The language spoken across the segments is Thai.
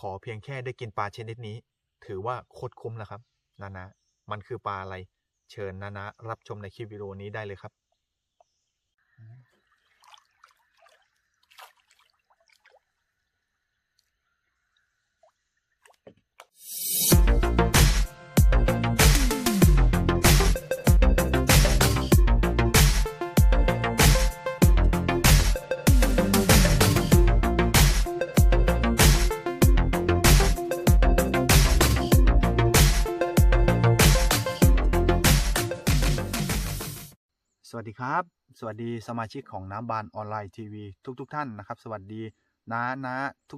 ขอเพียงแค่ได้กินปลาชนิดนี้ ถือว่าโคตรคุ้มแล้วครับ นานะ มันคือปลาอะไร เชิญนานะ รับชมในคลิปวิดีโอนี้ได้เลยครับ สวัสดีครับ สวัสดีสมาชิกของน้ำบานออนไลน์ทีวีทุกๆทท่านนะครับ สวัสดีน้าน้า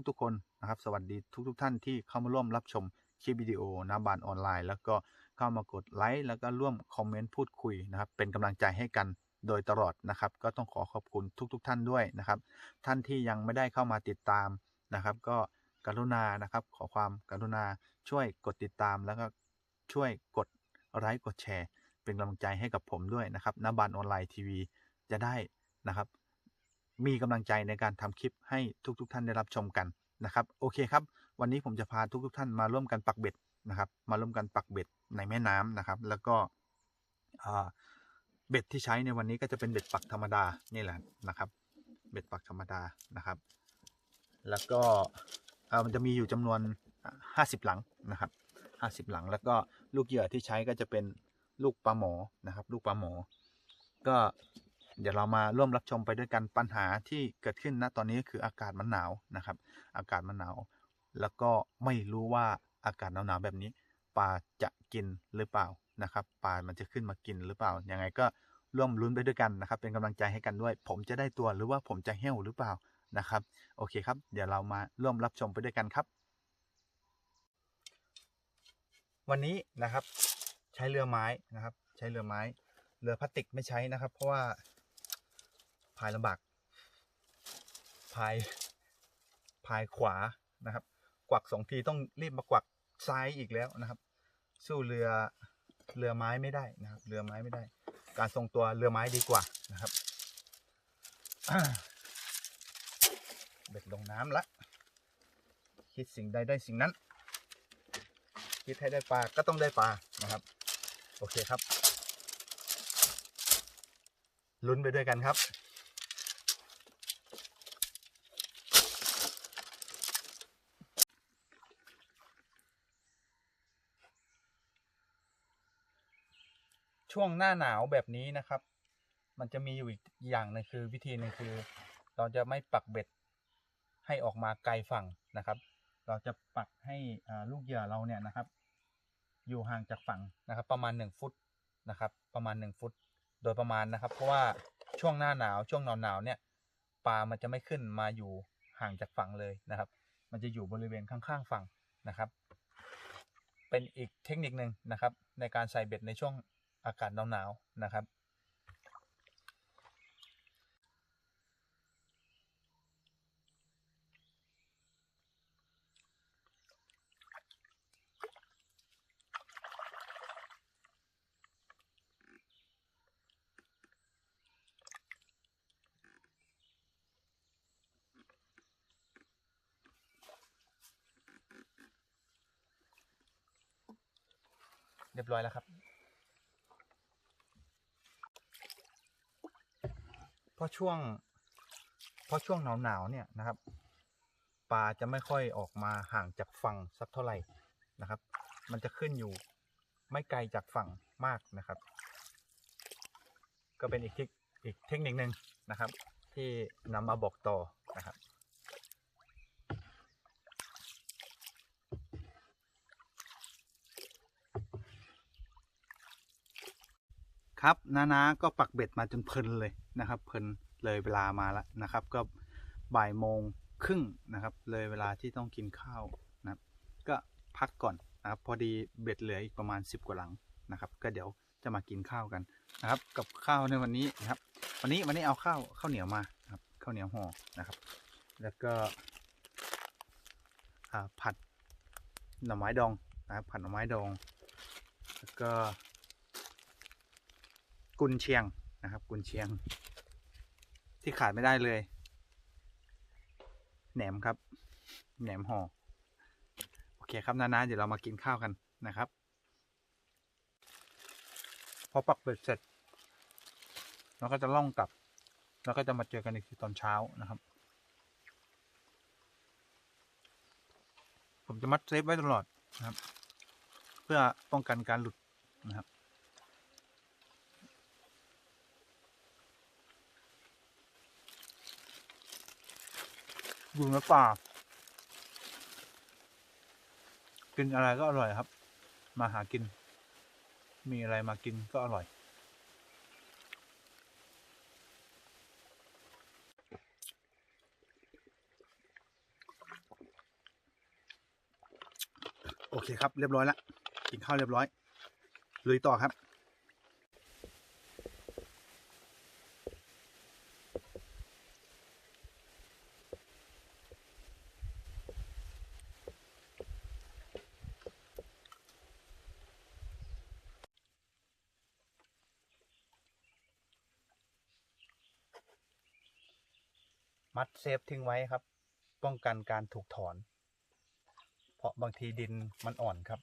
ทุก ๆ คนนะครับ สวัสดีทุกๆทท่านที่เข้ามาร่วมรับชมคลิปวิดีโอน้ำบานออนไลน์ แล้วก็เข้ามากดไลค์แล้วก็ร่วมคอมเมนต์พูดคุยนะครับ เป็นกำลังใจให้กันโดยตลอดนะครับ ก็ต้องขอขอบคุณทุกๆทท่านด้วยนะครับ ท่านที่ยังไม่ได้เข้ามาติดตามนะครับ ก็กรุณานะครับ ขอความกรุณาช่วยกดติดตามแล้วก็ช่วยกดไลค์กดแชร์ เป็นกำลังใจให้กับผมด้วยนะครับนบันออนไลน์ทีวีจะได้นะครับ มีกำลังใจในการทำคลิปให้ทุกๆทท่านได้รับชมกันนะครับ โอเคครับ วันนี้ผมจะพาทุกๆทท่านมาร่วมกันปักเบ็ดนะครับ มาร่วมกันปักเบ็ดในแม่น้ำนะครับ แล้วก็เบ็ดที่ใช้ในวันนี้ก็จะเป็นเบ็ดปักธรรมดานี่แหละนะครับ เบ็ดปักธรรมดานะครับ แล้วก็มันจะมีอยู่จำนวนห้าสิบหลังนะครับห้าสิบหลัง แล้วก็ลูกเหยื่อที่ใช้ก็จะเป็น ลูกปลาหมอนะครับ ลูกปลาหมอ ก็เดี๋ยวเรามาร่วมรับชมไปด้วยกันปัญหาที่เกิดขึ้นณตอนนี้ก็คืออากาศมันหนาวนะครับ อากาศมันหนาว แล้วก็ไม่รู้ว่าอากาศหนาวๆแบบนี้ปลาจะกินหรือเปล่านะครับปลามันจะขึ้นมากินหรือเปล่ายังไงก็ร่วมลุ้นไปด้วยกันนะครับ เป็นกำลังใจให้กันด้วย ผมจะได้ตัวหรือว่าผมจะเหี้ยวหรือเปล่านะครับ โอเคครับ เดี๋ยวเรามาร่วมรับชมไปด้วยกันครับ วันนี้นะครับ ใช้เรือไม้นะครับ ใช้เรือไม้ เรือพลาสติกไม่ใช้นะครับ เพราะว่าพายลำบากพายพายขวานะครับ กวักสองทีต้องรีบมากวักซ้ายอีกแล้วนะครับ สู้เรือเรือไม้ไม่ได้นะครับ เรือไม้ไม่ได้ การทรงตัวเรือไม้ดีกว่านะครับเบ็ดลงน้ำละคิดสิ่งใดได้สิ่งนั้น คิดให้ได้ปลาก็ต้องได้ปลานะครับ โอเคครับ ลุ้นไปด้วยกันครับ ช่วงหน้าหนาวแบบนี้นะครับ มันจะมีอยู่อีกอย่างหนึงคือ วิธีหนึ่งคือ เราจะไม่ปักเบ็ดให้ออกมาไกลฝั่งนะครับ เราจะปักให้ลูกเหยื่อเราเนี่ยนะครับ อยู่ห่างจากฝั่งนะครับ ประมาณ 1 ฟุตนะครับ ประมาณ 1 ฟุต โดยประมาณนะครับ เพราะว่าช่วงหน้าหนาวช่วงหนาวหนาวเนี่ยปลามันจะไม่ขึ้นมาอยู่ห่างจากฝั่งเลยนะครับ มันจะอยู่บริเวณข้างๆฝั่งนะครับ เป็นอีกเทคนิคหนึ่งนะครับ ในการใส่เบ็ดในช่วงอากาศหนาวๆนะครับ เรียบร้อยแล้วครับ เพราะช่วง เพราะช่วงหนาวหนาวเนี่ยนะครับปลาจะไม่ค่อยออกมาห่างจากฝั่งสักเท่าไหร่นะครับ มันจะขึ้นอยู่ไม่ไกลจากฝั่งมากนะครับ ก็เป็นอีกเทคอีกเทคนิคหนึ่งนะครับ ที่นำมาบอกต่อนะครับ ครับนานาก็ปักเบ็ดมาจนเพลินเลยนะครับ เพลินเลยเวลามาแล้วนะครับ ก็บ่ายโมงครึ่งนะครับ เลยเวลาที่ต้องกินข้าวนะครับ ก็พักก่อนนะครับ พอดีเบ็ดเหลืออีกประมาณ 10 กว่าหลังนะครับ ก็เดี๋ยวจะมากินข้าวกันนะครับ กับข้าวในวันนี้นะครับ วันนี้วันนี้เอาข้าวข้าวเหนียวมาครับข้าวเหนียวห่อนะครับ แล้วก็ผัดหน่อไม้ดองนะครับผัดหน่อไม้ดอง แล้วก็ กุนเชียงนะครับ กุนเชียง ที่ขาดไม่ได้เลย แหนมครับ แหนมห่อเคครับนานาเดี๋ยวเรามากินข้าวกันนะครับ พอปักเบ็ดเสร็จเราก็จะล่องกลับ แล้วก็จะมาเจอกันอีกทีตอนเช้านะครับ ผมจะมัดเซฟไว้ตลอดนะครับ เพื่อป้องกันการหลุดนะครับ อยู่ในป่า กินอะไรก็อร่อยครับ มาหากิน มีอะไรมากินก็อร่อย โอเคครับ เรียบร้อยแล้วกินข้าวเรียบร้อยลุยต่อครับ เซฟทิ้งไว้ครับ ป้องกันการถูกถอน เพราะบางทีดินมันอ่อนครับ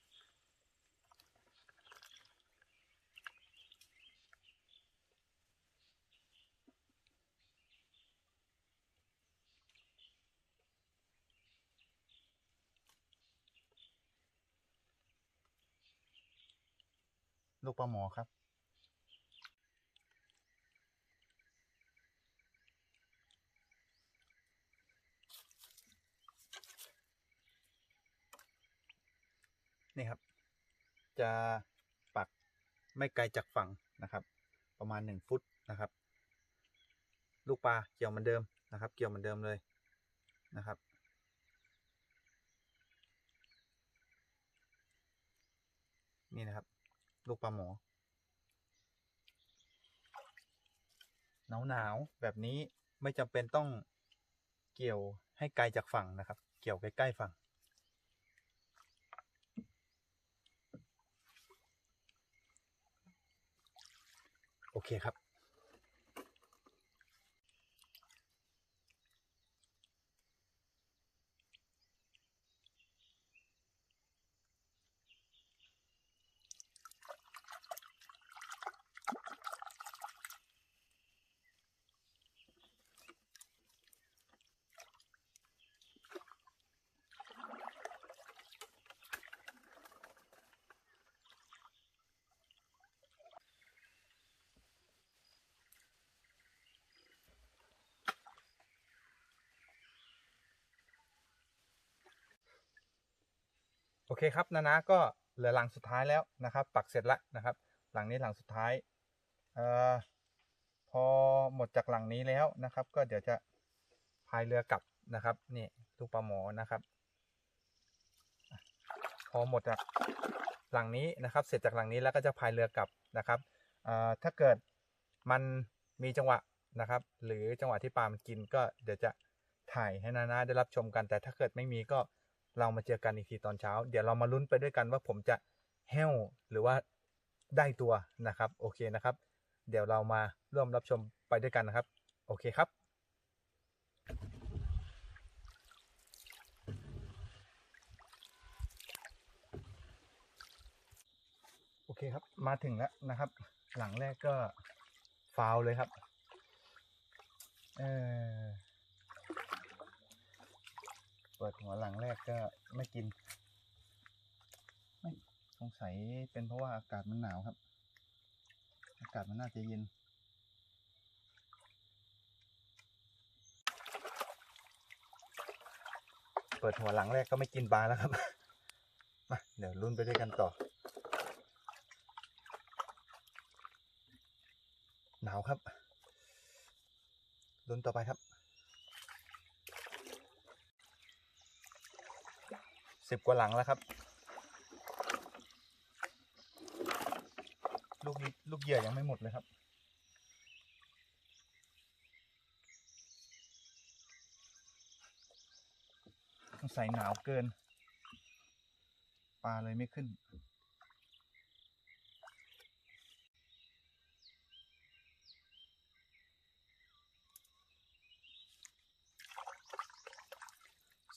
ลูกปลาหมอครับ นี่ครับ จะปักไม่ไกลจากฝั่งนะครับ ประมาณหนึ่งฟุตนะครับ ลูกปลาเกี่ยวเหมือนเดิมนะครับ เกี่ยวเหมือนเดิมเลยนะครับ นี่นะครับ ลูกปลาหมอหนาวหนาวแบบนี้ไม่จำเป็นต้องเกี่ยวให้ไกลจากฝั่งนะครับ เกี่ยวใกล้ๆฝั่ง โอเคครับ โอเคครับนานะก็เหลือหลังสุดท้ายแล้วนะครับ ปักเสร็จแล้วนะครับ หลังนี้หลังสุดท้ายเอ่อพอหมดจากหลังนี้แล้วนะครับ ก็เดี๋ยวจะพายเรือกลับนะครับนี่ลูกปลาหมอนะครับ พอหมดจากหลังนี้นะครับ เสร็จจากหลังนี้แล้วก็จะพายเรือกลับนะครับเอ่อถ้าเกิดมันมีจังหวะนะครับ หรือจังหวะที่ปลามันกินก็เดี๋ยวจะถ่ายให้นานาได้รับชมกัน แต่ถ้าเกิดไม่มีก็ เรามาเจอกันอีกทีตอนเช้า เดี๋ยวเรามาลุ้นไปด้วยกันว่าผมจะแห้วหรือว่าได้ตัวนะครับ โอเคนะครับ เดี๋ยวเรามาร่วมรับชมไปด้วยกันนะครับ โอเคครับโอเคครับ มาถึงแล้วนะครับ หลังแรกก็ฟาวเลยครับ เออ เปิดหัวหลังแรกก็ไม่กิน ไม่สงสัยเป็นเพราะว่าอากาศมันหนาวครับ อากาศมันน่าจะเย็นเปิดหัวหลังแรกก็ไม่กินปลาแล้วครับ มาเดี๋ยวรุ่นไปด้วยกันต่อ หนาวครับ รุ่นต่อไปครับ สิบกว่าหลังแล้วครับ ลูกลูกเหยื่อยังไม่หมดเลยครับใส่หนาวเกิน ปลาเลยไม่ขึ้น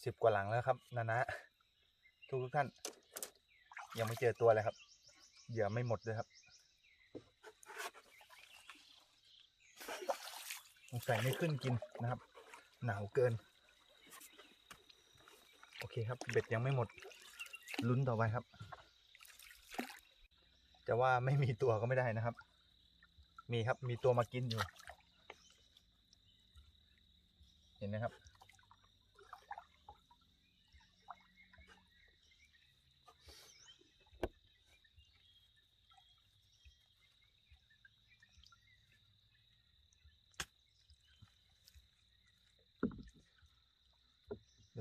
สิบกว่าหลังแล้วครับนานะ ทุกทุกท่าน ยังไม่เจอตัวเลยครับ เหยื่อไม่หมดเลยครับสงสัยไม่ขึ้นกินนะครับ หนาวเกิน โอเคครับ เบ็ดยังไม่หมด ลุ้นต่อไปครับ จะว่าไม่มีตัวก็ไม่ได้นะครับ มีครับมีตัวมากินอยู่ เห็นไหมครับ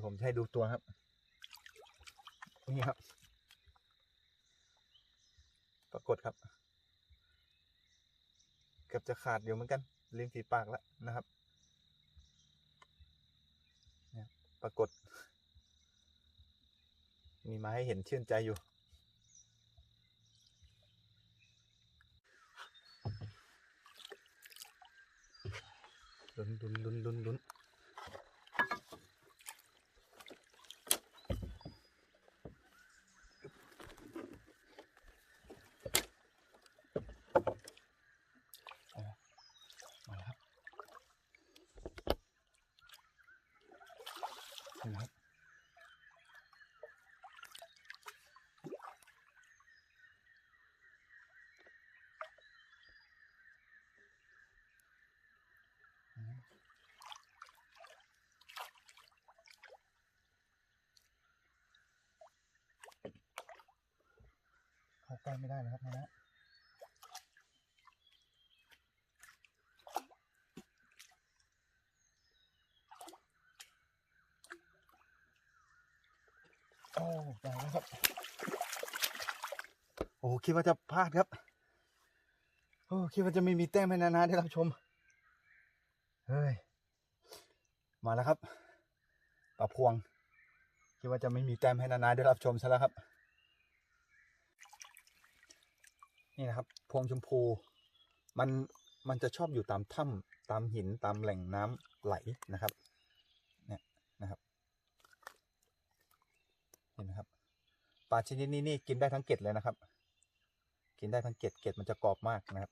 ยวผมจะให้ดูตัวครับ นี่ครับ ปรากฏครับ เกือบจะขาดอยู่เหมือนกันริมฝีปากแล้วนะครับเนี่ยปรากฏ มีมาให้เห็นชื่นใจอยู่ ลุ้นลุ้นลุ้นลุ้นลุ้นมาแล้วครับเห็นไหมครับ เข้าใกล้ไม่ได้นะครับนะฮะโอ้ได้แล้วครับ โอ้คิดว่าจะพลาดครับ โอ้คิดว่าจะไม่มีแต้มให้นานาได้รับชม เฮ้ย มาแล้วครับปลาพวง คิดว่าจะไม่มีแต้มให้นานาได้รับชมซะแล้วครับ นี่นะครับ พวงชมพู มันมันจะชอบอยู่ตามถ้ำตามหินตามแหล่งน้ำไหลนะครับเนี่ยนะครับเห็นไหมครับปลาชนิดนี้นี่กินได้ทั้งเกล็ดเลยนะครับ กินได้ทั้งเกล็ดเกล็ดมันจะกรอบมากนะครับ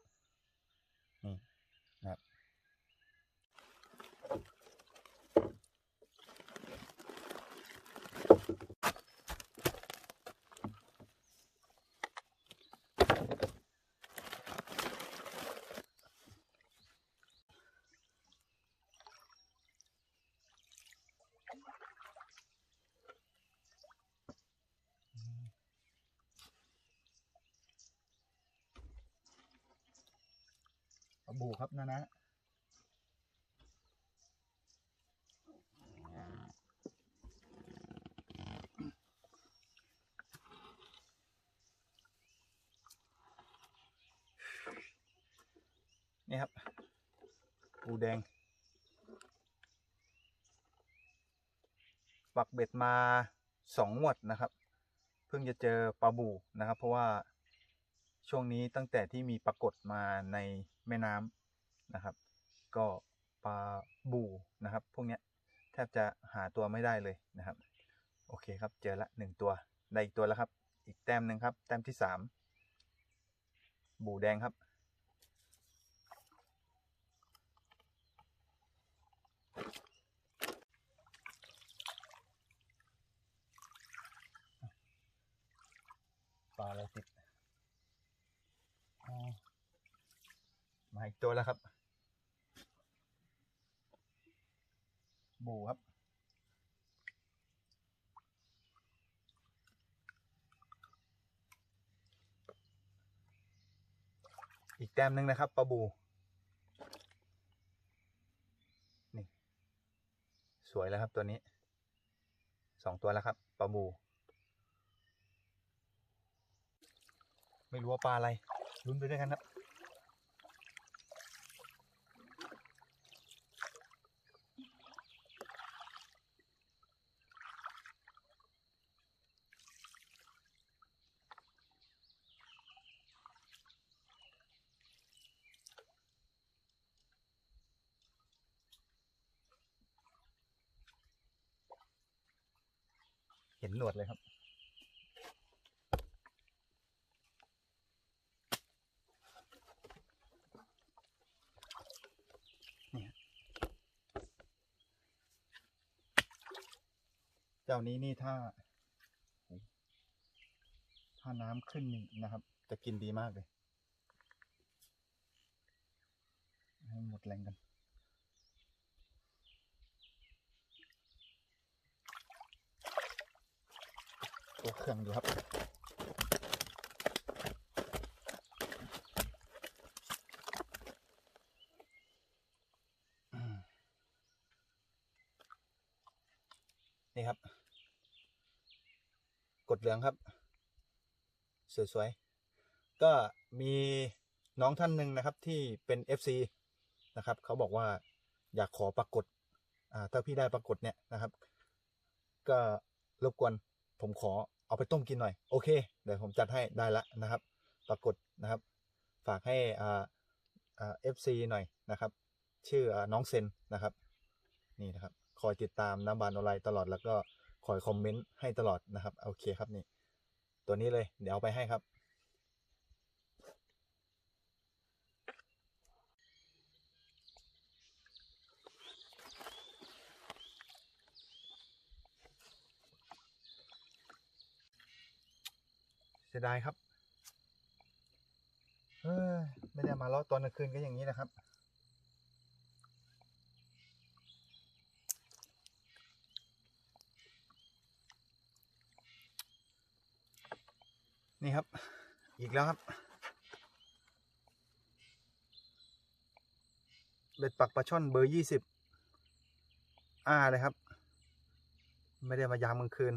นี่นะครับ ปลาบูครับนะนะนี่ครับ ปูแดง ปักเบ็ดมาสองงวดนะครับ เพิ่งจะเจอปลาบูนะครับ เพราะว่าช่วงนี้ตั้งแต่ที่มีปรากฏมาใน แม่น้ำนะครับ ก็ปลาบูนะครับ พวกเนี้ยแทบจะหาตัวไม่ได้เลยนะครับ โอเคครับเจอละหนึ่งตัว ได้อีกตัวแล้วครับ อีกแต้มหนึ่งครับ แต้มที่สามบูแดงครับ ปลาอะไรติดอ๋อ มาอีกตัวแล้วครับ บูครับ อีกแต้มหนึ่งนะครับปลาบูนี่ สวยแล้วครับตัวนี้ สองตัวแล้วครับปลาบู ไม่รู้ว่าปลาอะไรลุ้นไปด้วยกันครับ เห็นหนวดเลยครับ เจ้านี้นี่ถ้า ถ้าน้ำขึ้นนี่นะครับ จะกินดีมากเลย ให้หมดแรงกัน ตัวเครื่องดูครับนี่ครับ กดเหลืองครับ สวยๆ ก็มีน้องท่านหนึ่งนะครับที่เป็น FC นะครับ เขาบอกว่าอยากขอปรากฏถ้าพี่ได้ปรากฏเนี่ยนะครับ ก็รบกวน ผมขอเอาไปต้มกินหน่อย โอเค เดี๋ยวผมจัดให้ได้ละนะครับ ปรากฏนะครับ ฝากให้อ่าอ่า FC หน่อยนะครับ ชื่ออน้องเซนนะครับ นี่นะครับ คอยติดตามน้ำบานออนไลน์ตลอดแล้วก็คอยคอมเมนต์ให้ตลอดนะครับ โอเคครับนี่ ตัวนี้เลย เดี๋ยวเอาไปให้ครับ สียดายครับเฮ้ยไม่ได้มาล้อตอนกลางคืนก็อย่างนี้นะครับ นี่ครับ อีกแล้วครับ เบ็ดปักปลาช่อนเบอร์ยี่สิบอ้าเลยครับ ไม่ได้มายามกลางคืน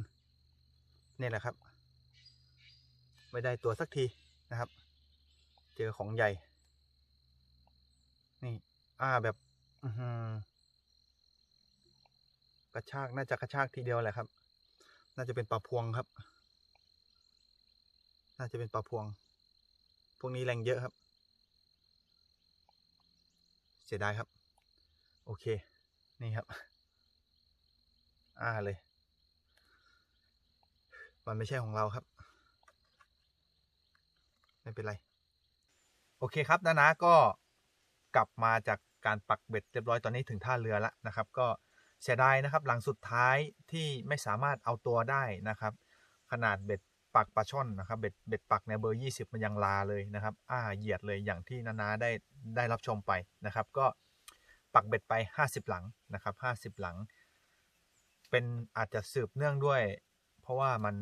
นี่แหละครับ ไม่ได้ตัวสักทีนะครับ เจอของใหญ่ นี่ อ้าแบบกระชาก น่าจะกระชากทีเดียวแหละครับ น่าจะเป็นปลาพวงครับ น่าจะเป็นปลาพวง พวกนี้แรงเยอะครับ เสียดายครับ โอเค นี่ครับอ้าเลย มันไม่ใช่ของเราครับ ไม่เป็นไร โอเคครับนานะก็กลับมาจากการปักเบ็ดเรียบร้อยตอนนี้ถึงท่าเรือแล้วนะครับ ก็เสียดายนะครับ หลังสุดท้ายที่ไม่สามารถเอาตัวได้นะครับ ขนาดเบ็ดปักปลาช่อนนะครับ เบ็ดเบ็ดปักในเบอร์ 20 มันยังลาเลยนะครับ อ้าเหยียดเลยอย่างที่นานาได้ได้รับชมไปนะครับ ก็ปักเบ็ดไป 50 หลังนะครับ 50 หลัง เป็นอาจจะสืบเนื่องด้วย เพราะว่ามัน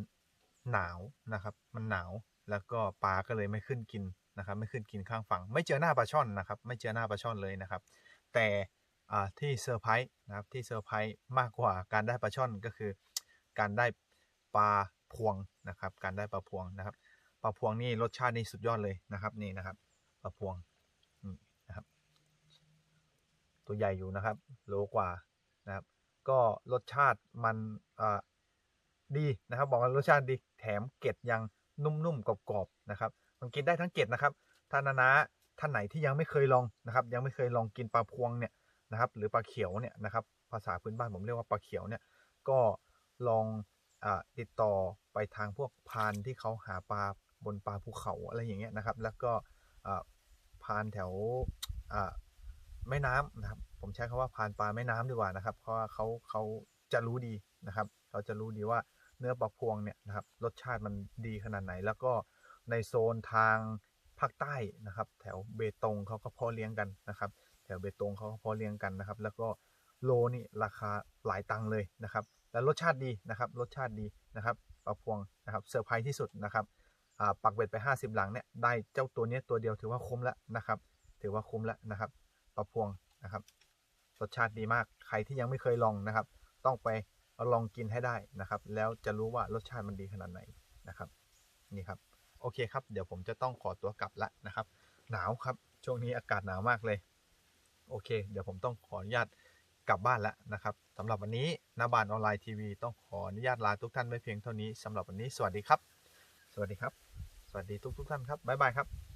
หนาวนะครับ มันหนาว แล้วก็ปลาก็เลยไม่ขึ้นกินนะครับ ไม่ขึ้นกินข้างฝั่ง ไม่เจอหน้าปลาช่อนนะครับ ไม่เจอหน้าปลาช่อนเลยนะครับ แต่ที่เซอร์ไพรส์นะครับที่เซอร์ไพรส์มากกว่าการได้ปลาช่อนก็คือ การได้ปลาพวงนะครับ การได้ปลาพวงนะครับปลาพวงนี่รสชาตินี่สุดยอดเลยนะครับนี่นะครับปลาพวงนี่นะครับ ตัวใหญ่อยู่นะครับโลกว่านะครับ ก็รสชาติมันดีนะครับ บอกว่ารสชาติดีแถมเกล็ดยัง นุ่มๆกรอบๆนะครับมันกินได้ทั้งเกล็ดนะครับท่านนานาท่านไหนที่ยังไม่เคยลองนะครับ ยังไม่เคยลองกินปลาพวงเนี่ยนะครับหรือปลาเขียวเนี่ยนะครับภาษาพื้นบ้านผมเรียกว่าปลาเขียวเนี่ยก็ลองอติดต่อไปทางพวกพานที่เขาหาปลาบนปลาภูเขาอะไรอย่างเงี้ยนะครับ แล้วก็พานแถวแม่น้ำนะครับ ผมใช้คำว่าพานปลาแม่น้ำดีกว่านะครับ เพราะว่าเขาเขาจะรู้ดีนะครับ เขาจะรู้ดีว่า เนื้อปลาพวงเนี่ยนะครับรสชาติมันดีขนาดไหน แล้วก็ในโซนทางภาคใต้นะครับ แถวเบตงเขาก็พาะเลี้ยงกันนะครับ แถวเบตงเขาก็พาะเลี้ยงกันนะครับ แล้วก็โลนี่ราคาหลายตังค์เลยนะครับและรสชาติดีนะครับ รสชาติดีนะครับปลาพวงนะครับเซอร์ไพรส์ที่สุดนะครับอ่าปักเบ็ดไป 50 หลังเนี่ยได้เจ้าตัวนี้ตัวเดียวถือว่าคุ้มแล้วนะครับ ถือว่าคุ้มแล้วนะครับปลาพวงนะครับรสชาติดีมากใครที่ยังไม่เคยลองนะครับ ต้องไป ลองกินให้ได้นะครับ แล้วจะรู้ว่ารสชาติมันดีขนาดไหนนะครับ นี่ครับ โอเคครับ เดี๋ยวผมจะต้องขอตัวกลับละนะครับ หนาวครับ ช่วงนี้อากาศหนาวมากเลย โอเค เดี๋ยวผมต้องขออนุญาตกลับบ้านแล้วนะครับสำหรับวันนี้นาบานออนไลน์ทีวีต้องขออนุญาตลาทุกท่านไว้เพียงเท่านี้สำหรับวันนี้ สวัสดีครับ สวัสดีครับ สวัสดีทุกทุกท่านครับบ๊ายบายครับ